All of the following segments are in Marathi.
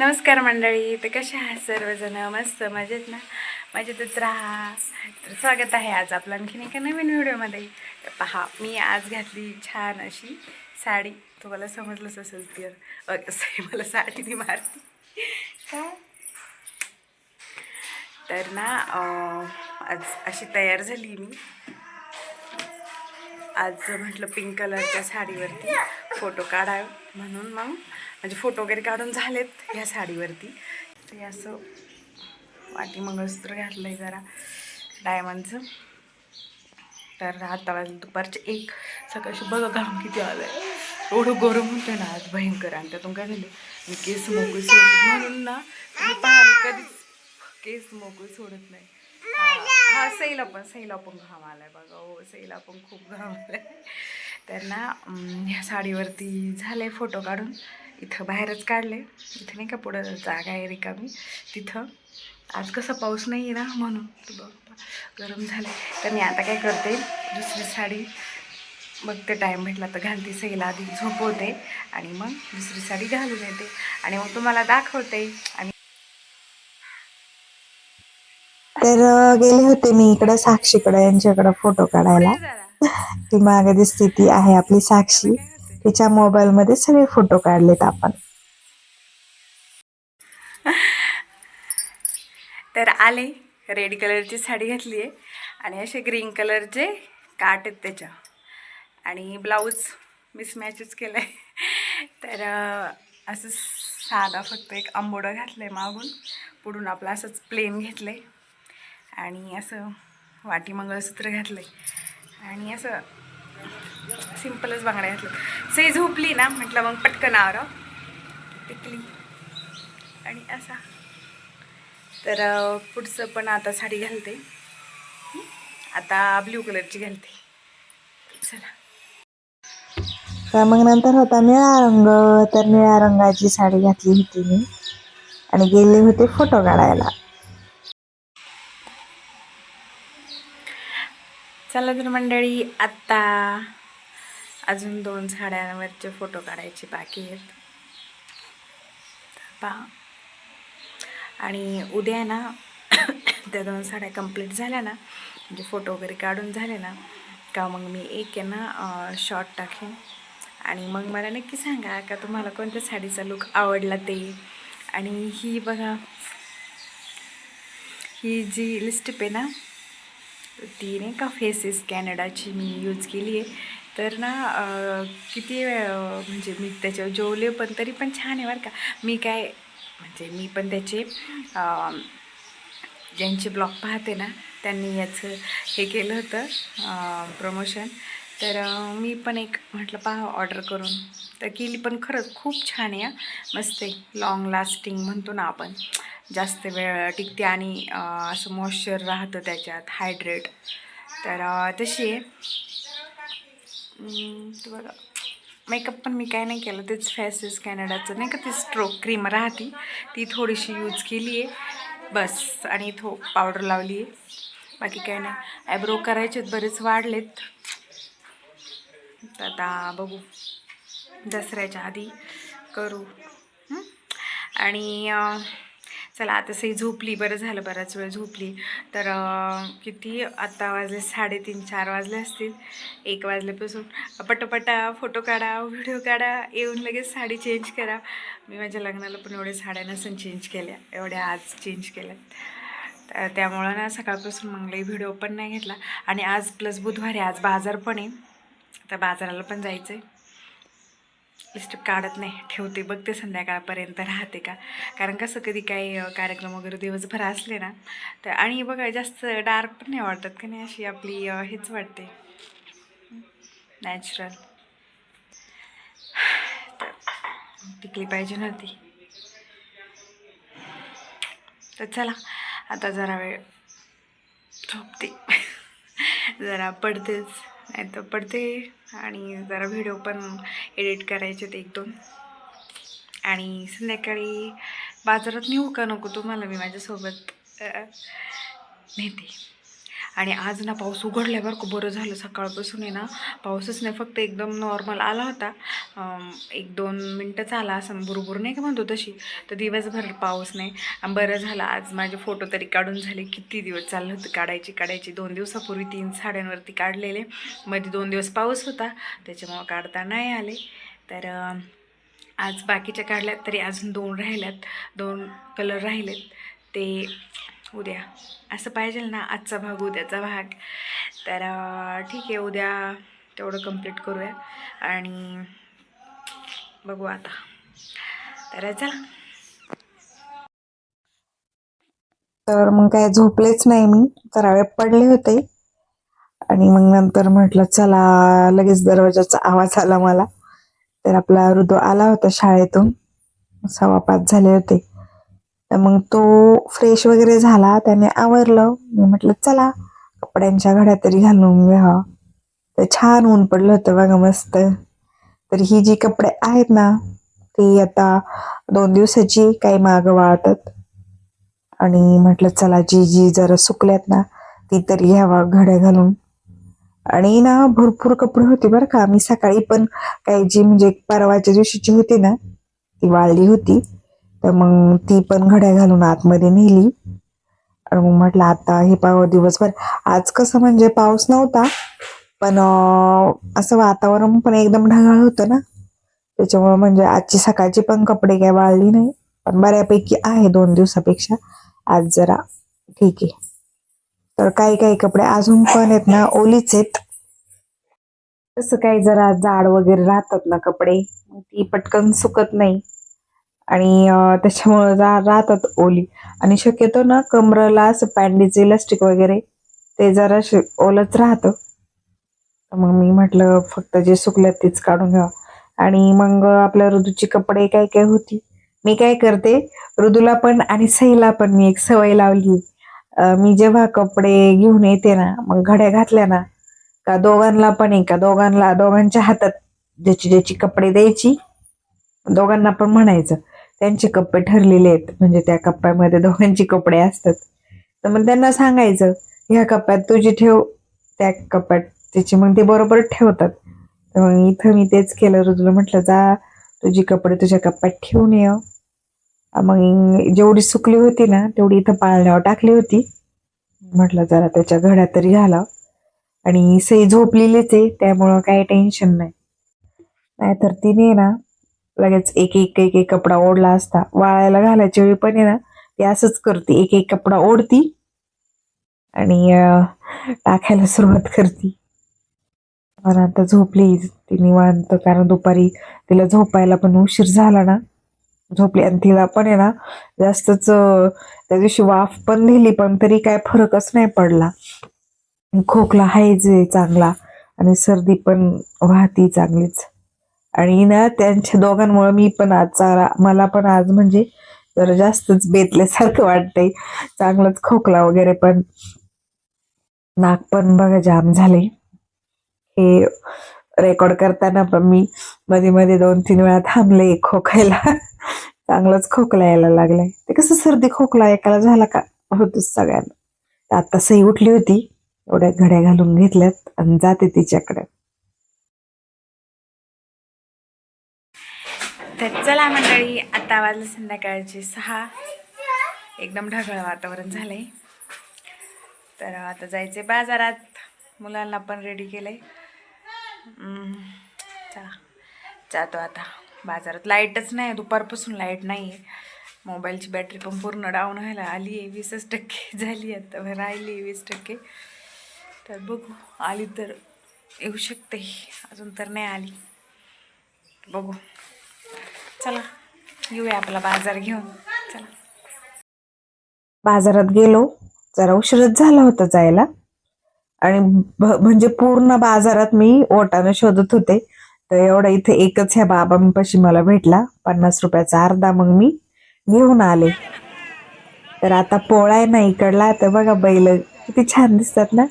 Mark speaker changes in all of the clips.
Speaker 1: नमस्कार मंडळी तर कशा आहात सर्वजण? मस्त मजेत ना? मजेतच राहा. तर स्वागत आहे आज आपलं आणखीन एका नवीन व्हिडिओमध्ये. पहा मी आज घातली छान अशी साडी. तुम्हाला समजलंच असेल तर. सॉरी मला साडीने मारती. काय? तर ना आज अशी तयार झाली मी. आज म्हटलं पिंक कलरच्या साडीवरती फोटो काढावे. म्हणून मग म्हणजे फोटो वगैरे काढून झालेत ह्या साडीवरती. ते असं वाटी मंगळसूत्र घातलं आहे जरा डायमंडचं. तर आता वाजलं दुपारचे एक. सकाळशी बघा घाम किती आलं आहे एवढं गरम होतं ना आज भयंकर. आणि त्यातून काय झालं? मी केस मोकळी सोडत म्हणून ना तुम्ही पहा कधीच केस मोकळी सोडत नाही. हा हा सईला पण सैला पण घाम आलाय बघा. हो सैला पण खूप घाम आलाय. तर ना ह्या साडीवरती झाले फोटो काढून. इथं बाहेरच काढले इथं नाही का पुढं जागा आहे रिकामी. तिथं. आज कसं पाऊस नाही आहे ना म्हणून. गरम झालं तर मी आता काय करते दुसरी साडी बघते टाईम भेटला तर घालते सईला आधी झोपवते आणि मग दुसरी साडी घालून येते. आणि मग तुम्हाला दाखवते. आणि
Speaker 2: तर गेले होते मी इकडे साक्षीकडे यांच्याकडे फोटो काढायला. ती मागे दिसते ती आहे आपली साक्षी. तिच्या मोबाईलमध्ये सगळे फोटो काढलेत आपण.
Speaker 1: तर आले रेड कलरची साडी घातली आहे आणि असे ग्रीन कलरचे काट आहेत त्याच्या. आणि ब्लाऊज मिसमॅचच केलं आहे तर असं साधा फक्त एक आंबोडं घातलं आहे मागून. पुढून आपलं असंच प्लेन घेतलं आहे आणि असं वाटी मंगळसूत्र घातलं आहे आणि असं सिम्पलच बांगड्या घातल्या सई झोपली ना म्हटलं मग पटकन आवरा. टिकली. आणि असा. तर पुढचं पण आता साडी घालते. आता ब्ल्यू कलरची घालते. चला.
Speaker 2: तर मग नंतर होता निळा रंग. तर निळ्या रंगाची साडी घातली होती मी. आणि गेले होते फोटो काढायला.
Speaker 1: चला तर मंडळी आत्ता अजून दोन साड्यांवरचे फोटो काढायचे बाकी आहेत. पा. पहा आणि उद्या आहे ना त्या दोन साड्या कंप्लीट झाल्या ना म्हणजे फोटो वगैरे काढून झाले ना का मग मी एक आहे ना शॉर्ट टाकेन. आणि मग मला नक्की सांगा का तुम्हाला कोणत्या साडीचा लुक आवडला ते. आणि ही बघा ही जी लिस्टिप आहे ना ती नाही का फेसेस कॅनडाची मी यूज केली आहे. तर ना किती वेळ म्हणजे मी त्याच्यावर जेवले पण तरी पण छान आहे बरं का. मी काय म्हणजे मी पण त्याचे ज्यांचे ब्लॉग पाहते ना त्यांनी याचं हे केलं होतं प्रमोशन. तर मी पण एक म्हटलं पहा ऑर्डर करून. तर केली पण खरंच खूप छान आहे मस्त आहे. लाँग लास्टिंग म्हणतो ना आपण. जास्त वेळ टिकते आणि असं मॉइश्चर राहतं त्याच्यात हायड्रेट तर तशी आहे. बघा. मेकअप पण मी काय नाही केलं. तेच फॅसेस कॅनडाचं नाही का ती स्ट्रोक क्रीम राहते. ती थोडीशी यूज केली आहे. बस. आणि थो पावडर लावली आहे. बाकी काय नाही. ॲब्रो करायचे बरेच वाढलेत. तर आता बघू. दसऱ्याच्या आधी करू. आणि चला आता सही झोपली बरं झालं बराच वेळ झोपली. तर किती? आत्ता वाजले साडेतीन चार वाजले असतील. एक वाजल्यापासून. पटापटा फोटो काढा व्हिडिओ काढा येऊन लगेच साडी चेंज करा. मी माझ्या लग्नाला पण एवढ्या साड्या नसून चेंज केल्या एवढ्या आज चेंज केल्या. तर त्यामुळं ना सकाळपासून मग लई व्हिडिओ पण नाही घेतला. आणि आज प्लस बुधवारी आज बाजार पण आहे. तर बाजाराला पण जायचं आहे लिस्ट काढत नाही. ठेवते बघते संध्याकाळपर्यंत राहते का? कारण कसं कधी काही कार्यक्रम वगैरे दिवसभर असले ना तर आणि बघा जास्त डार्क पण नाही वाटत का नाही अशी आपली हेच वाटते. नॅचरल तर टिकली पाहिजे नव्हती. तर चला आता जरा वेळ झोपते. जरा पडतेच. तर पडते आणि जरा व्हिडिओ पण एडिट करायचे ते एक दोन. आणि संध्याकाळी बाजारात नेऊ का नको तुम्हाला मी माझ्यासोबत? नेते. आणि आज ना पाऊस उघडल्या बरं बरं झालं. सकाळपासून आहे ना पाऊसच नाही फक्त एकदम नॉर्मल आला होता. एक दोन मिनटंच आला असं बरोबर नाही का म्हणतो तशी. तर दिवसभर पाऊस नाही. बरं झालं आज माझे फोटो तरी काढून झाले. किती दिवस चाललं होतं काढायची काढायची. दोन दिवसापूर्वी तीन साड्यांवरती काढलेले. मध्ये दोन दिवस पाऊस होता त्याच्यामुळं काढता नाही आले. तर आज बाकीच्या काढल्यात तरी अजून दोन राहिल्यात. दोन कलर राहिलेत. ते उद्या. असं पाहिजे ना आजचा भाग उद्याचा भाग. तर ठीक आहे उद्या तेवढं कंप्लीट करूया. आणि बघू आता. तर चला.
Speaker 2: तर मग काय झोपलेच नाही मी. जरा वेळ पडले होते. आणि मग नंतर म्हटलं चला लगेच दरवाजाचा आवाज आला मला. तर आपला हृदय आला होता शाळेतून. सव्वा पाच झाले होते. तर मग तो फ्रेश वगैरे झाला त्याने आवरलं. मी म्हटलं चला कपड्यांच्या घड्या तरी घालून घ्या. तर छान ऊन पडलं होतं बघा मस्त. तर ही जी कपडे आहेत ना ती आता दोन दिवसाची काही मागं वाळतात. आणि म्हटलं चला जी जी जरा सुकल्यात ना ती तरी घ्यावा घड्या घालून. आणि ना भरपूर कपडे होते बरं का. मी सकाळी पण काही जी म्हणजे परवाच्या दिवशीची होती ना ती वाळली होती. तर मग ती पण घड्या घालून आतमध्ये नेली. आणि मग म्हटलं आता हे पाव दिवसभर. आज कसं म्हणजे पाऊस नव्हता पण असं वातावरण पण एकदम ढगाळ होतं ना. त्याच्यामुळे म्हणजे आजची सकाळची पण कपडे काय वाळली नाही. पण बऱ्यापैकी आहे दोन दिवसापेक्षा. आज जरा ठीक आहे. तर काही काही कपडे अजून पण आहेत ना ओलीच आहेत. तसं काही जरा जाड वगैरे राहतात ना कपडे. ती पटकन सुकत नाही. आणि त्याच्यामुळं जा राहतात ओली. आणि शक्यतो ना कमरला असं पॅन्डीचे इलास्टिक वगैरे ते जरा ओलच राहतं. तर मग मी म्हटलं फक्त जे सुकलं तेच काढून घ्यावं. आणि मग आपल्या ऋतूची कपडे काय काय होती? मी काय करते ऋतूला पण आणि सईला पण मी एक सवय लावली. मी जेव्हा कपडे घेऊन येते ना मग घड्या घातल्या ना का दोघांना पण एका दोघांना दोघांच्या हातात ज्याची ज्याची कपडे द्यायची दोघांना पण म्हणायचं. त्यांचे कप्पे ठरलेले आहेत. म्हणजे त्या कप्प्यामध्ये दोघांची कपडे असतात. तर मग त्यांना सांगायचं ह्या कप्प्यात तुझी ठेव त्या कप्प्यात त्याची. मग ते बरोबर ठेवतात. तर मग इथं मी तेच केलं. रुजलं म्हटलं जा तुझी कपडे तुझ्या कप्प्यात ठेवून ये. मग जेवढी सुकली होती ना तेवढी इथं पाळण्यावर टाकली होती. म्हटलं जरा त्याच्या घड्या तरी घाला आणि सई झोपलेलीच आहे त्यामुळं काही टेन्शन नाही. नाहीतर तिने ना लगेच एक एक एक एक कपडा ओढला असता. वाळायला घालायच्या वेळी पण आहे ना ती असंच करते. एक एक कपडा ओढती आणि टाकायला सुरुवात करते. पण आता झोपली ती निवांत कारण दुपारी तिला झोपायला पण उशीर झाला ना. झोपली आणि तिला पण आहे ना जास्तच त्या दिवशी वाफ पण दिली पण तरी काय फरकच नाही पडला. खोकला आहे आहे चांगला आणि सर्दी पण वाहती चांगलीच. आणि ना त्यांच्या दोघांमुळे मी पण आज चारा मला पण आज म्हणजे जरा जास्तच बेतल्यासारखं वाटतंय. चांगलंच खोकला वगैरे पण. नाक पण बघा जाम झाले हे रेकॉर्ड करताना पण मी मध्ये मध्ये दोन तीन वेळा थांबले खोकायला. चांगलाच खोकला यायला लागलाय. ते कसं सर्दी खोकला एकाला झाला का? होतच सगळ्यांना. आता सई उठली होती. एवढ्या घड्या घालून घेतल्यात आणि जाते तिच्याकडे.
Speaker 1: तर चला मंडळी आता वाजलं संध्याकाळचे सहा. एकदम ढगाळ वातावरण झालं आहे तर आता जायचे बाजारात. मुलांना पण रेडी केलं आहे जातो आता. बाजारात लाईटच नाही दुपारपासून लाइट नाही आहे मोबाईलची बॅटरी पण पूर्ण डाऊन व्हायला आली आहे वीसच टक्के झाली आता राहिली आहे वीस टक्के. तर बघू आली तर येऊ शकते. अजून तर नाही आली. बघू. चला येऊया आपला बाजार घेऊन. चला.
Speaker 2: बाजारात गेलो जरा उशीरच झाला होता जायला. आणि म्हणजे पूर्ण बाजारात मी ओटानं शोधत होते. तर एवढा इथे एकच ह्या बाबांपाशी मला भेटला पन्नास रुपयाचा अर्धा. मग मी घेऊन आले. तर आता पोळा आहे ना इकडला तर बघा बैल किती छान दिसतात ना.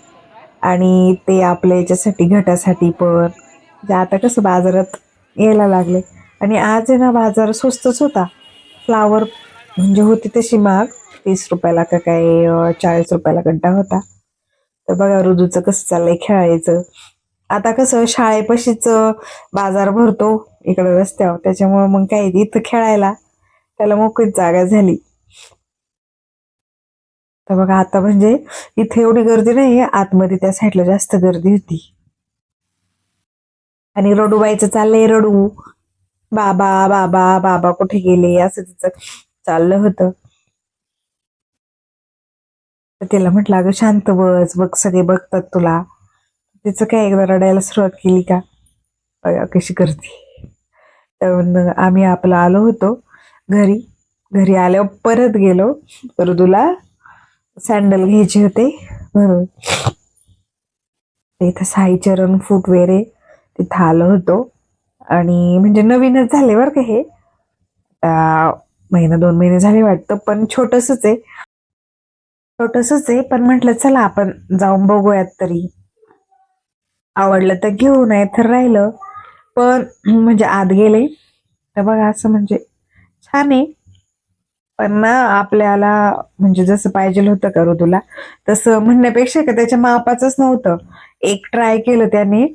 Speaker 2: आणि ते आपल्या याच्यासाठी घटासाठी पण. म्हणजे आता कसं बाजारात यायला लागले. आणि आज आहे ना बाजार स्वस्तच होता. फ्लावर म्हणजे होती तशी महाग. तीस रुपयाला का काय चाळीस रुपयाला गड्डा होता. तर बघा रुदूचं कसं चाललंय खेळायचं. आता कसं शाळेपाशीच बाजार भरतो इकडं रस्त्यावर. त्याच्यामुळे मग काय इथं खेळायला त्याला मोकळीच जागा झाली. तर बघा आता म्हणजे इथे एवढी गर्दी नाही आतमध्ये त्या साईडला जास्त गर्दी होती. आणि रडूबाईचं चाललंय रडू. बाबा बाबा बाबा कुठे गेले? असं तिचं चाललं होतं. तर तिला म्हटलं अगं शांत बस बघ सगळे बघतात तुला. तिचं काय एकदा रडायला सुरुवात केली का? बघा कशी करते? तर आम्ही आपलं आलो होतो घरी. घरी आल्यावर परत गेलो. तर तुला सँडल घ्यायचे होते? म्हणून. इथं साईचरण फुटवेअर आहे. तिथं आलो होतो. आणि म्हणजे नवीनच झाले बरं का हे. महिना दोन महिने झाले वाटतं पण छोटसच आहे. छोटसच आहे पण म्हटलं चला आपण जाऊन बघूयात तरी. आवडलं तर घेऊ नाही तर राहिलं. पण म्हणजे आत गेले. तर बघा असं म्हणजे छान आहे. पण ना आपल्याला म्हणजे जसं पाहिजे होतं करू तुला. तसं म्हणण्यापेक्षा का त्याच्या मापाचंच नव्हतं. एक ट्राय केलं त्याने.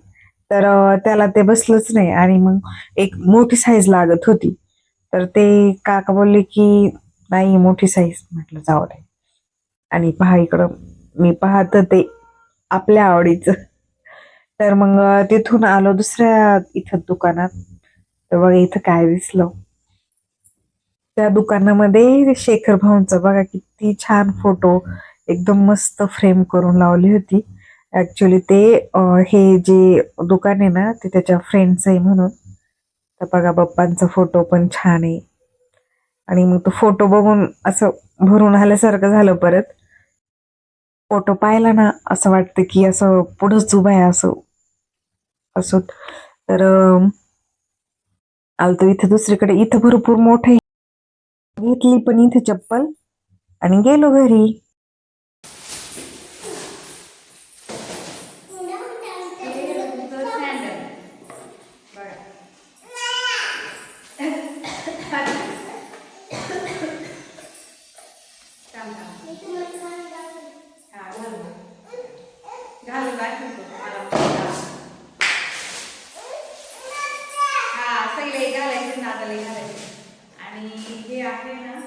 Speaker 2: तर त्याला ते बसलंच नाही आणि मग एक मोठी साईज लागत होती. तर ते काका बोलले की नाही मोठी साईज म्हटलं जाऊ दे. आणि पहा इकडं मी पाहत ते आपल्या आवडीचं. तर मग तिथून आलो दुसऱ्या इथं दुकानात. तर बघा इथं काय दिसलं. त्या दुकानामध्ये शेखर भाऊंचा बघा किती छान फोटो एकदम मस्त फ्रेम करून लावली होती. ऍक्च्युली ते हे जे दुकान आहे ना ते त्याच्या फ्रेंडचं आहे म्हणून. तर बघा बाप्पांचा फोटो पण छान आहे. आणि मग तो फोटो बघून असं भरून आल्यासारखं झालं परत. फोटो पाहिला ना असं वाटतं की असं पुढंच उभं आहे असं. असो. तर आलतो इथं दुसरीकडे. इथं भरपूर मोठे घेतली पण इथे चप्पल. आणि गेलो घरी.
Speaker 1: घालून दाखवतो तुम्हाला हा सगळे घालायचे नादाला घालायचे. आणि हे आहे ना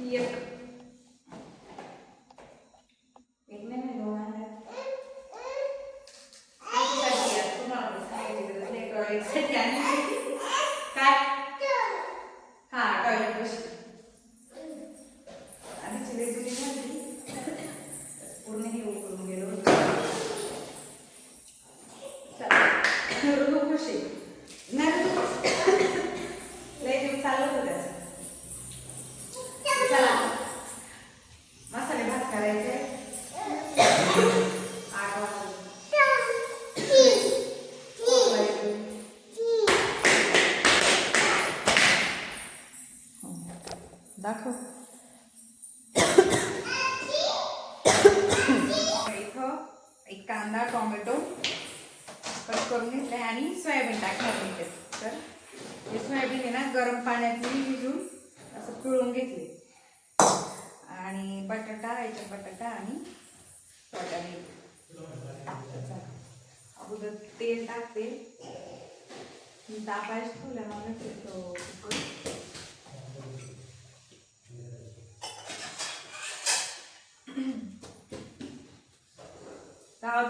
Speaker 1: ही एक एक नाही नाही, दोन आहे. याच्यासाठी आहे, तुम्हाला पण सांगायची गरज नाही, टॉयलेटसाठी आहे. काय हा टॉयलेट बशी आणि चिले तुली झाली पूर्ण हे उकळून गेलो चला ऋतू खुशी नाही ऋतू खुशी. लय दिवस चाललं होतं त्याचं चला मसाले भात करायचे आठ वाजता दाखव इथं एक कांदा टोमॅटो कट करून घेतलाय आणि सोयाबीन टाकणार मी त्यात. तर हे सोयाबीन आहे ना गरम पाण्यात मी भिजून असं पिळून घेतले आणि बटाटा याच्यात बटाटा आणि वाटाणे चला. अगोदर तेल टाकते. तापायच ठेवलं मला तो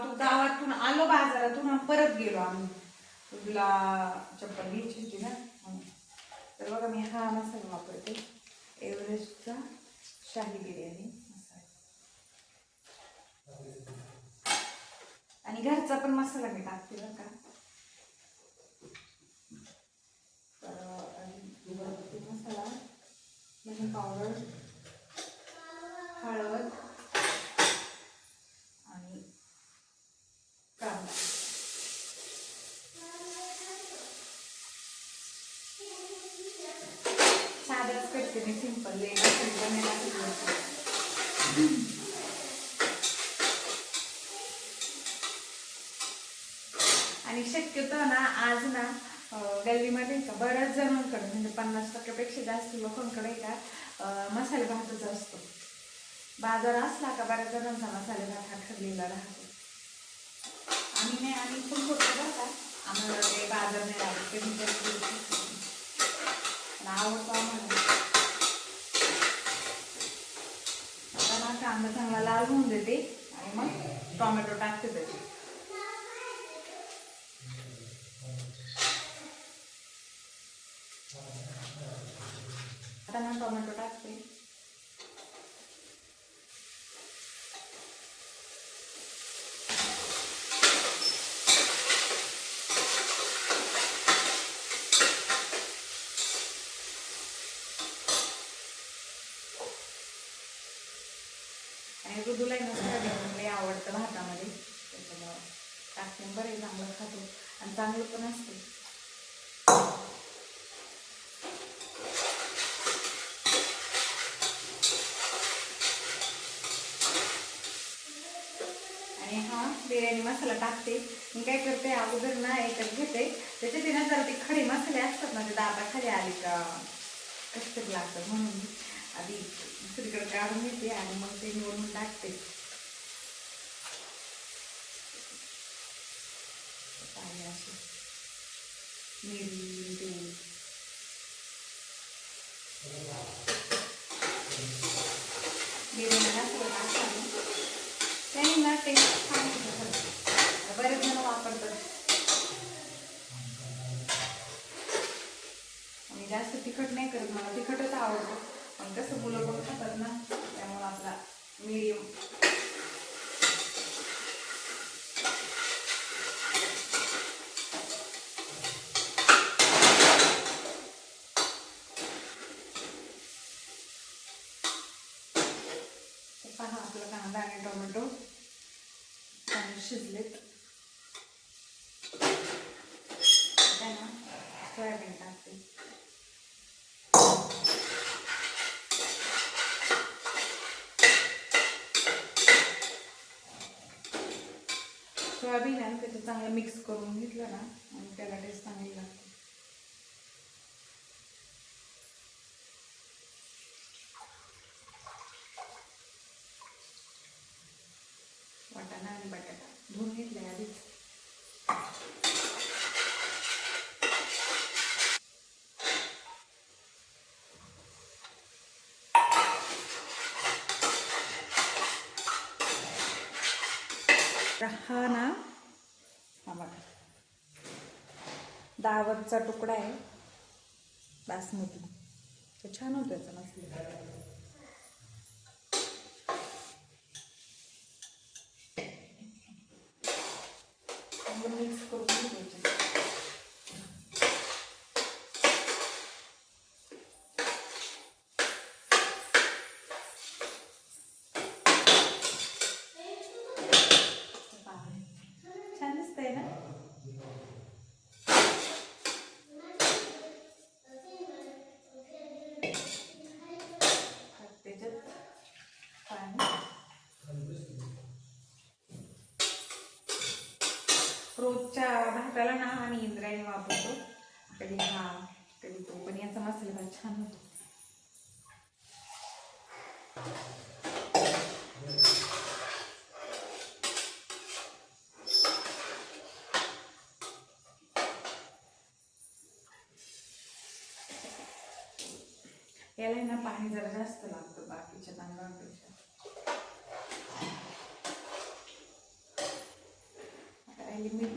Speaker 1: तू गावातून आलो बाजारातून परत गेलो आम्ही. तुला चप्पल घ्यायची होती ना? तर बघा मी हा मसाला वापरते. एव्हरेस्टचा शाही बिर्याणी मसाला आणि घरचा पण मसाला मी टाकते बरं का. मसाला धने पावडर हळद आणि कांदा. साधंच करते मी सिंपल लेट शक्यतो ना आज ना गल्लीमध्ये का बऱ्याच जणांकडे म्हणजे पन्नास टक्क्यापेक्षा जास्त लोकांकडे का मसाले भातच असतो. बाजार असला का बऱ्याच जणांचा मसाले भात हा ठरलेला राहतो. आम्ही नाही आम्ही पण होतो बरं का. आम्हाला ते बाजार नाही लागत ते म्हणजे आवडतो आम्हाला. आता ना कांदा चांगला लाल होऊन देते आणि मग टोमॅटो टाकते त्याचे आता ना टोमॅटो टाकते आणि ऋदूला आहे ना सोयाबीन लई आवडतं भातामध्ये त्याच्यामुळं टाकते बरं आहे चांगलं खातो आणि चांगलं पण असते. आणि हा बिर्याणी मसाला टाकते. मी काय करते अगोदर ना एकच घेते. त्याच्यात आहे ना जरा ते खडे मसाले असतात ना ते दाबा खाली आले का कष्ट लागतात लागतं म्हणून. आधी दुसरीकडे काढून घेते आणि मग ते निवडून टाकते. पाणी असे मिरी ते त्याने ना टेस्ट छान बरेच जण वापरतात. आणि जास्त तिखट नाही करत मला तिखटच आवडतं. पण कसं मुलं पण खातात ना त्यामुळे आपला मीडियम पहा आपलं कांदा आणि टोमॅटो चांगले शिजलेत. त्यांना सोयाबीन टाकते. सोयाबीन आहे त्याचं चांगलं मिक्स करून घेतलं ना आणि त्याला टेस्ट चांगली लागते वाटाणा आणि बटाटा धुवून घेतले आधीच तर हा ना हा बघा दावतचा तुकडा आहे. बासमती. तर छान होतं याचा मसाला रोजच्या भाताला ना आम्ही इंद्रायणी वापरतो. कधी हा कधी तो पण याचा मसाला भात छान होतो. याला ना पाणी जरा जास्त लागतं बाकीच्या तांदळापेक्षा. आता राहिली मीठ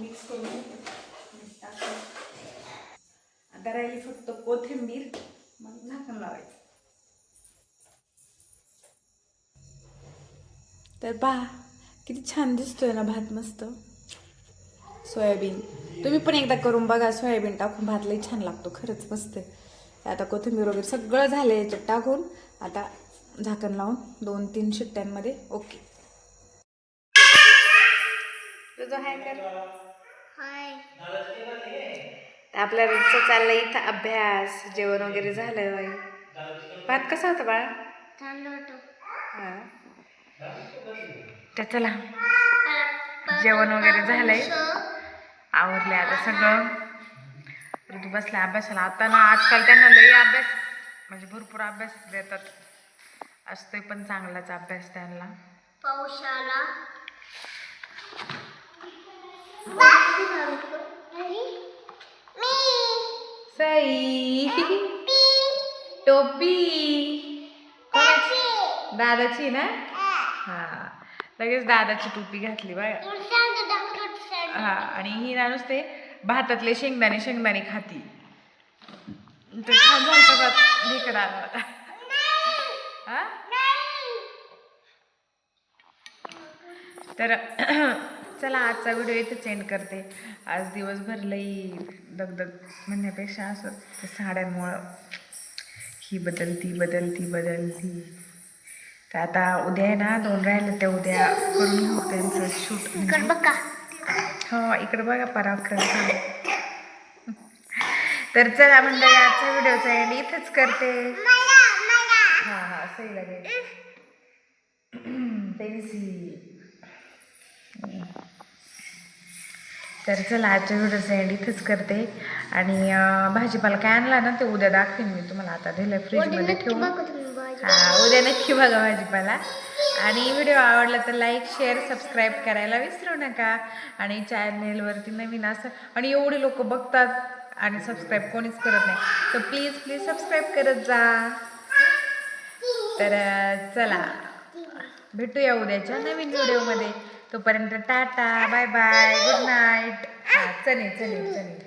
Speaker 1: मिक्स करून आता राहिली फक्त कोथिंबीर. तर पहा किती छान दिसतोय ना भात मस्त. सोयाबीन. तुम्ही पण एकदा करून बघा सोयाबीन टाकून भात लई छान लागतो खरंच मस्त. आता कोथिंबीर वगैरे सगळं झालं याच्यात टाकून. आता झाकण लावून दोन तीन शिट्ट्यांमध्ये ओके. तुझं हाय कर.
Speaker 3: हाय.
Speaker 1: आपल्या रोजचं चाललं इथं अभ्यास जेवण वगैरे झालं भात कसा होता बाळा? हा. तर चला जेवण वगैरे झालंय. आवरले आता सगळं. ऋतू बसल्या अभ्यासाला. आता ना आजकाल त्यांना लई अभ्यास म्हणजे भरपूर अभ्यास देतात. असतोय पण चांगलाच अभ्यास त्यांना. सई. टोपी. दादाची. ना? हा. लगेच दादाची टोपी घातली बघा हा आणि ही ना नुसते भातातले शेंगदाणे शेंगदाणे खाती. तर छान झालं हा तर चला आजचा व्हिडिओ इथेच एंड करते. आज दिवसभर लई दगदग म्हणण्यापेक्षा असं साड्यांमुळं ही बदल ती बदल ती बदल ती तर आता उद्या आहे ना दोन राहिले ते उद्या करून घेऊ त्यांचं शूट
Speaker 3: इकड बघा
Speaker 1: हो इकडे बघा पराक्रम. तर चला म्हणजे आजच्या व्हिडिओचा एंड इथंच करते. हा हा सही लागेल पेन्सिल तर चला आजच्या व्हिडिओचा एंड इथंच करते. आणि भाजीपाला काय आणला ना ते उद्या दाखवेन मी तुम्हाला. आता दिलं फ्रीजमध्ये ठेवून. हा उद्या नक्की बघा भाजीपाला. आणि व्हिडिओ आवडला तर लाईक शेअर सबस्क्राईब करायला विसरू नका. आणि चॅनेलवरती नवीन असं आणि एवढे लोक बघतात आणि सबस्क्राईब कोणीच करत नाही. तर प्लीज प्लीज सबस्क्राईब करत जा. तर चला. भेटूया उद्याच्या नवीन व्हिडिओमध्ये. तोपर्यंत tata bye bye good night हां चले चले